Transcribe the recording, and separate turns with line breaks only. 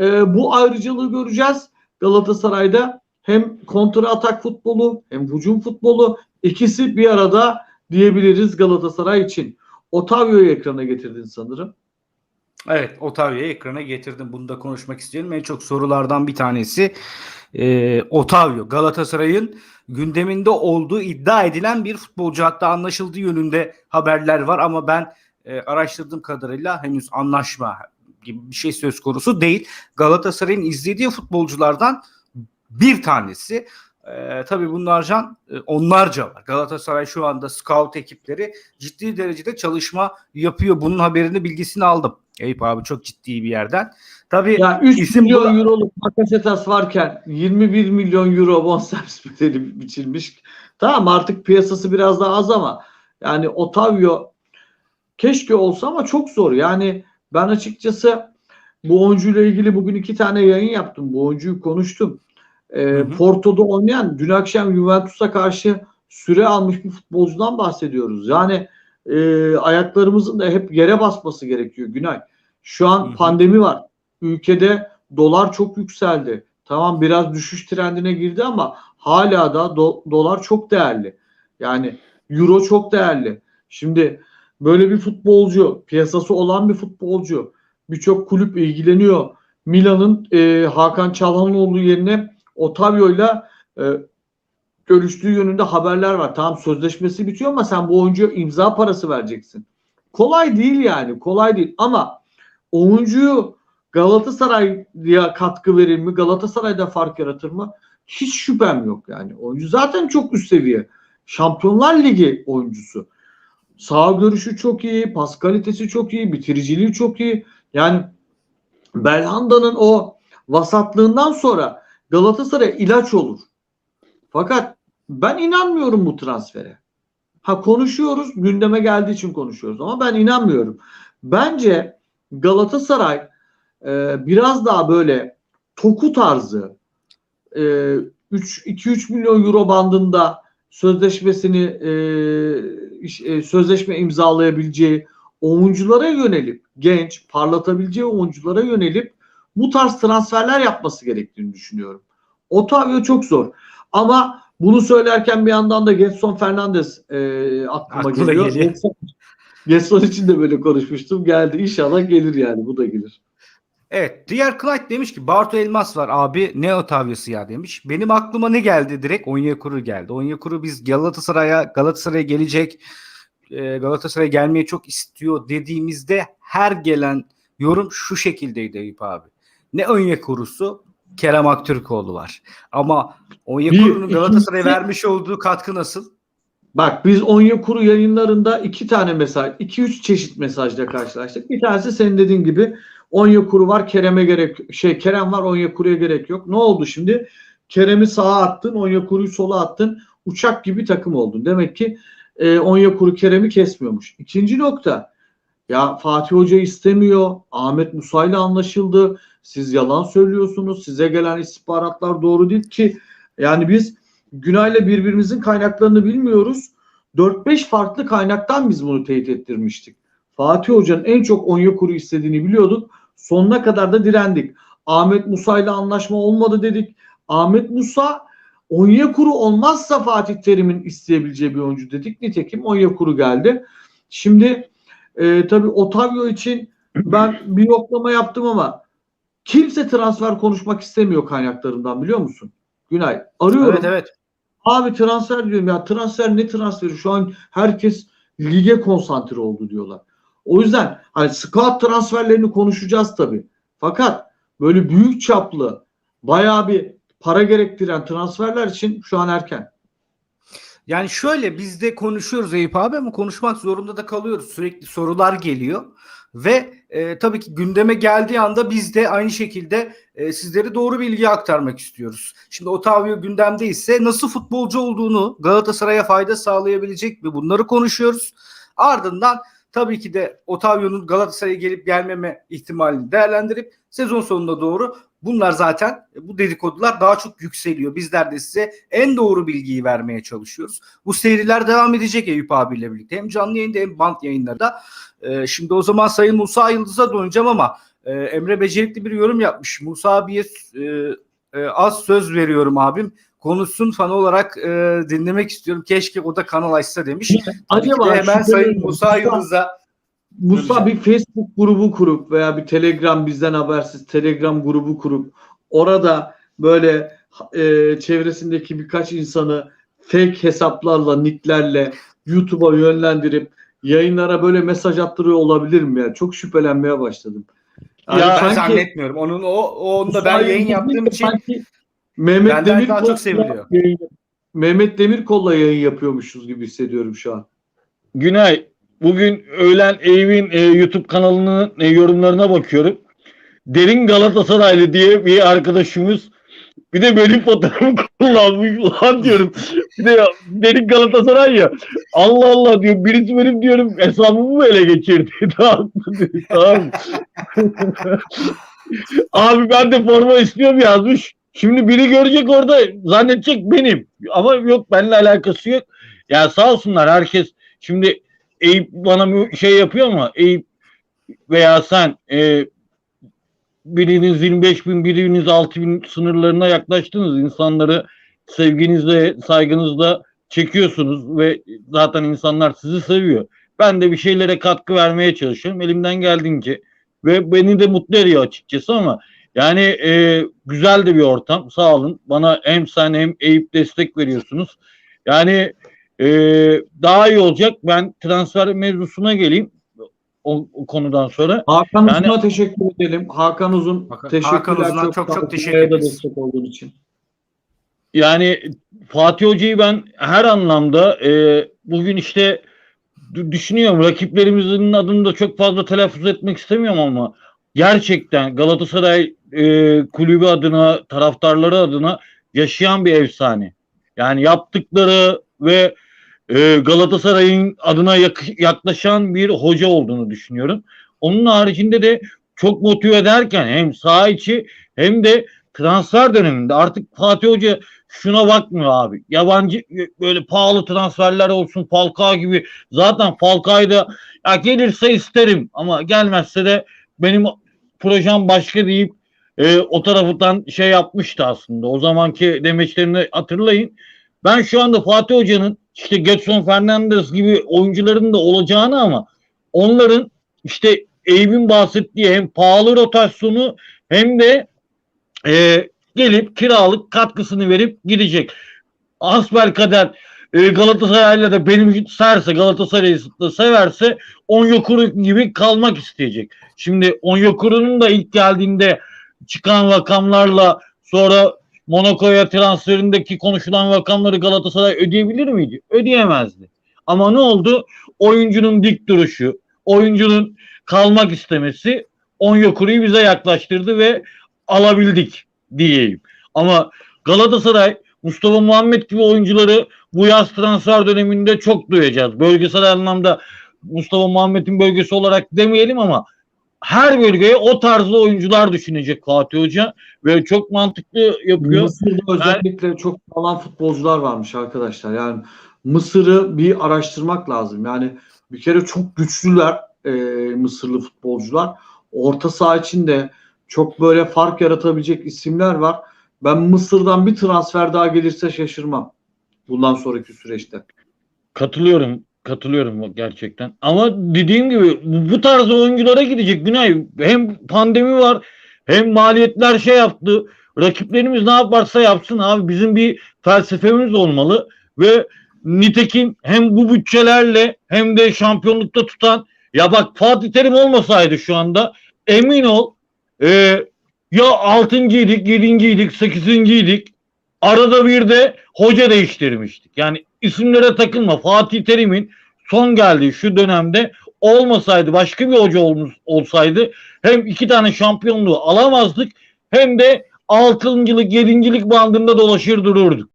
e, bu ayrıcalığı göreceğiz Galatasaray'da. Hem kontra atak futbolu hem hücum futbolu ikisi bir arada diyebiliriz Galatasaray için. Otavio'yu ekrana getirdin sanırım.
Evet, Otavio'yu ekrana getirdim. Bunu da konuşmak istiyorum. En çok sorulardan bir tanesi e, Otavio. Galatasaray'ın gündeminde olduğu iddia edilen bir futbolcu. Hatta anlaşıldığı yönünde haberler var ama ben e, araştırdığım kadarıyla henüz anlaşma gibi bir şey söz konusu değil. Galatasaray'ın izlediği futbolculardan bir tanesi. Ee, tabii bunlarca e, onlarca var. Galatasaray şu anda scout ekipleri ciddi derecede çalışma yapıyor. Bunun haberini bilgisini aldım. Eyüp abi çok ciddi bir yerden. Tabii
Ya 3
isim
milyon
bu-
euroluk Bakasetas varken 21 milyon euro bonservis bedeli biçilmiş. Tamam artık piyasası biraz daha az ama yani Otavio keşke olsa ama çok zor. Yani ben açıkçası bu oyuncuyla ilgili bugün iki tane yayın yaptım. Bu oyuncuyu konuştum. Ee,
Hı hı.
Porto'da oynayan dün akşam Juventus'a karşı süre almış bir futbolcudan bahsediyoruz. Yani e, ayaklarımızın da hep yere basması gerekiyor Günay. Şu an
Hı hı.
pandemi var. Ülkede dolar çok yükseldi. Tamam biraz düşüş trendine girdi ama hala da do- dolar çok değerli. Yani euro çok değerli. Şimdi böyle bir futbolcu, piyasası olan bir futbolcu, birçok kulüp ilgileniyor. Milan'ın e, Hakan Çalhanoğlu yerine Otavio'yla e, görüştüğü yönünde haberler var. Tamam sözleşmesi bitiyor ama sen bu oyuncuya imza parası vereceksin. Kolay değil yani. Kolay değil ama oyuncuyu Galatasaray'a katkı verir mi? Galatasaray'da fark yaratır mı? Hiç şüphem yok yani. Oyuncu zaten çok üst seviye. Şampiyonlar Ligi oyuncusu. Sağ görüşü çok iyi, pas kalitesi çok iyi, bitiriciliği çok iyi. Yani Belhanda'nın o vasatlığından sonra Galatasaray ilaç olur. Fakat ben inanmıyorum bu transfere. Ha konuşuyoruz, gündeme geldiği için konuşuyoruz ama ben inanmıyorum. Bence Galatasaray e, biraz daha böyle toku tarzı e, 3 2-3 milyon euro bandında sözleşmesini e, sözleşme imzalayabileceği oyunculara yönelip genç parlatabileceği oyunculara yönelip bu tarz transferler yapması gerektiğini düşünüyorum. Otavio çok zor. Ama bunu söylerken bir yandan da Getson Fernandes e, aklıma
Aklıma
geliyor.
geliyor.
Getson için de böyle konuşmuştum. Geldi. İnşallah gelir yani. Bu da gelir.
Evet. Diğer Clyde demiş ki Bartu Elmas var abi ne Otavio'su ya demiş. Benim aklıma ne geldi direkt? Onyekuru geldi. Onyekuru biz Galatasaray'a Galatasaray'a gelecek e, Galatasaray'a gelmeyi çok istiyor dediğimizde her gelen yorum şu şekildeydi Eyüp abi. Ne Onyekuru'su Kerem Aktürkoğlu var. Ama Onyekuru'nun Galatasaray'a vermiş olduğu katkı nasıl?
Bak biz Onyekuru yayınlarında iki tane mesaj, iki üç çeşit mesajla karşılaştık. Bir tanesi senin dediğin gibi Onyekuru var, Kerem'e gerek şey Kerem var, Onyekuru'ya gerek yok. Ne oldu şimdi? Kerem'i sağa attın, Onyekuru'yu sola attın. Uçak gibi takım oldun. Demek ki e, Onyekuru Kerem'i kesmiyormuş. İkinci nokta. Ya Fatih Hoca istemiyor. Ahmet Musa'yla anlaşıldı. Siz yalan söylüyorsunuz. Size gelen istihbaratlar doğru değil ki. Yani biz Günay'la birbirimizin kaynaklarını bilmiyoruz. 4-5 farklı kaynaktan biz bunu teyit ettirmiştik. Fatih Hoca'nın en çok Onyekuru istediğini biliyorduk. Sonuna kadar da direndik. Ahmet Musa ile anlaşma olmadı dedik. Ahmet Musa Onyekuru olmazsa Fatih Terim'in isteyebileceği bir oyuncu dedik. Nitekim Onyekuru geldi. Şimdi e, tabii Otavio için ben bir yoklama yaptım ama kimse transfer konuşmak istemiyor kaynaklarından biliyor musun? Günay arıyorum.
Evet evet.
Abi transfer diyorum ya transfer ne transferi şu an herkes lige konsantre oldu diyorlar. O yüzden hani scout transferlerini konuşacağız tabii. Fakat böyle büyük çaplı bayağı bir para gerektiren transferler için şu an erken.
Yani şöyle biz de konuşuyoruz Eyüp abi ama konuşmak zorunda da kalıyoruz. Sürekli sorular geliyor ve e, tabii ki gündeme geldiği anda biz de aynı şekilde e, sizlere doğru bilgi aktarmak istiyoruz. Şimdi Otavio gündemde ise nasıl futbolcu olduğunu Galatasaray'a fayda sağlayabilecek mi bunları konuşuyoruz. Ardından tabii ki de Otavio'nun Galatasaray'a gelip gelmeme ihtimalini değerlendirip sezon sonuna doğru bunlar zaten bu dedikodular daha çok yükseliyor. Bizler de size en doğru bilgiyi vermeye çalışıyoruz. Bu seriler devam edecek Eyüp abiyle birlikte. Hem canlı yayında hem bant yayınlarda. Ee, şimdi o zaman Sayın Musa Yıldız'a döneceğim ama Ee, Emre becerikli bir yorum yapmış. Musa abiye e, e, az söz veriyorum abim. Konuşsun fan olarak e, dinlemek istiyorum. Keşke o da kanal açsa demiş. Ki de hemen Sayın Musa Yıldız'a
Musa bir Facebook grubu kurup veya bir Telegram bizden habersiz Telegram grubu kurup orada böyle e, çevresindeki birkaç insanı fake hesaplarla, nicklerle YouTube'a yönlendirip yayınlara böyle mesaj attırıyor olabilir mi ya? Çok şüphelenmeye başladım. Yani
ya,
sanki-
zannetmiyorum. Onun o, onda ben yayın yaptığım için
sanki Mehmet
benden daha
Demirkol'la
çok seviliyor.
yayın- Mehmet Demirkol'la yayın yapıyormuşuz gibi hissediyorum şu an.
Günay, bugün öğlen Eyüp'ün e, YouTube kanalının e, yorumlarına bakıyorum. Derin Galatasaraylı diye bir arkadaşımız bir de benim fotoğrafımı kullanmış. Ulan diyorum. Bir de Derin Galatasaray ya. Allah Allah diyor. Birisi benim diyorum hesabımı mı ele geçirdi? tamam mı? Abi ben de forma istiyorum yazmış. Şimdi biri görecek orada zannedecek benim. Ama yok benimle alakası yok. Ya sağ olsunlar herkes Şimdi Eyüp bana şey yapıyor ama Eyüp veya sen e, biriniz 25 bin biriniz 6 bin sınırlarına yaklaştınız. insanları sevginizle saygınızla çekiyorsunuz ve zaten insanlar sizi seviyor. Ben de bir şeylere katkı vermeye çalışıyorum elimden geldiğince ve beni de mutlu ediyor açıkçası ama yani e, güzel de bir ortam sağ olun. Bana hem sen hem Eyüp destek veriyorsunuz. Yani ee, daha iyi olacak. Ben transfer mevzusuna geleyim o, o konudan sonra.
Hakan
Yani-
Uzun'a teşekkür edelim. Hakan Uzun
Hakan-
teşekkürler.
Hakan Uzun'a çok çok
ol.
teşekkür ederiz.
destek olduğun için.
Yani Fatih Hoca'yı ben her anlamda e, bugün işte d- düşünüyorum rakiplerimizin adını da çok fazla telaffuz etmek istemiyorum ama gerçekten Galatasaray e, kulübü adına taraftarları adına yaşayan bir efsane. Yani yaptıkları ve e, Galatasaray'ın adına yak- yaklaşan bir hoca olduğunu düşünüyorum. Onun haricinde de çok motive ederken hem saha içi hem de transfer döneminde artık Fatih Hoca şuna bakmıyor abi. Yabancı böyle pahalı transferler olsun Falcao gibi. Zaten Falcao'yu da ya gelirse isterim ama gelmezse de benim projem başka deyip e, o tarafından şey yapmıştı aslında. O zamanki demeçlerini hatırlayın. Ben şu anda Fatih Hoca'nın işte Getson Fernandes gibi oyuncuların da olacağını ama onların işte Eyüp'ün bahsettiği hem pahalı rotasyonu hem de e, gelip kiralık katkısını verip gidecek. Asbelkader e, Galatasaray'la da benim serse Galatasaray'ı da severse Onyekuru gibi kalmak isteyecek. Şimdi Onyekuru'nun da ilk geldiğinde çıkan rakamlarla sonra Monaco'ya transferindeki konuşulan rakamları Galatasaray ödeyebilir miydi? Ödeyemezdi. Ama ne oldu? Oyuncunun dik duruşu, oyuncunun kalmak istemesi Onyekuru'yu bize yaklaştırdı ve alabildik diyeyim. Ama Galatasaray Mustafa Muhammed gibi oyuncuları bu yaz transfer döneminde çok duyacağız. Bölgesel anlamda Mustafa Muhammed'in bölgesi olarak demeyelim ama her bölgeye o tarzda oyuncular düşünecek Fatih Hoca ve çok mantıklı yapıyor.
Mısır'da özellikle çok sağlam futbolcular varmış arkadaşlar. Yani Mısır'ı bir araştırmak lazım. Yani bir kere çok güçlüler e, Mısırlı futbolcular. Orta saha için de çok böyle fark yaratabilecek isimler var. Ben Mısır'dan bir transfer daha gelirse şaşırmam. Bundan sonraki süreçte.
Katılıyorum. Katılıyorum gerçekten. Ama dediğim gibi bu- tarz oyunculara gidecek Günay. Hem pandemi var hem maliyetler şey yaptı. Rakiplerimiz ne yaparsa yapsın abi bizim bir felsefemiz olmalı ve nitekim hem bu bütçelerle hem de şampiyonlukta tutan ya bak Fatih Terim olmasaydı şu anda emin ol e, ya altıncıydık, yedinciydik, sekizinciydik. Arada bir de hoca değiştirmiştik. Yani isimlere takılma. Fatih Terim'in son geldiği şu dönemde olmasaydı başka bir hoca olmuş, olsaydı hem iki tane şampiyonluğu alamazdık hem de altıncılık, yedincilik bandında dolaşır dururduk.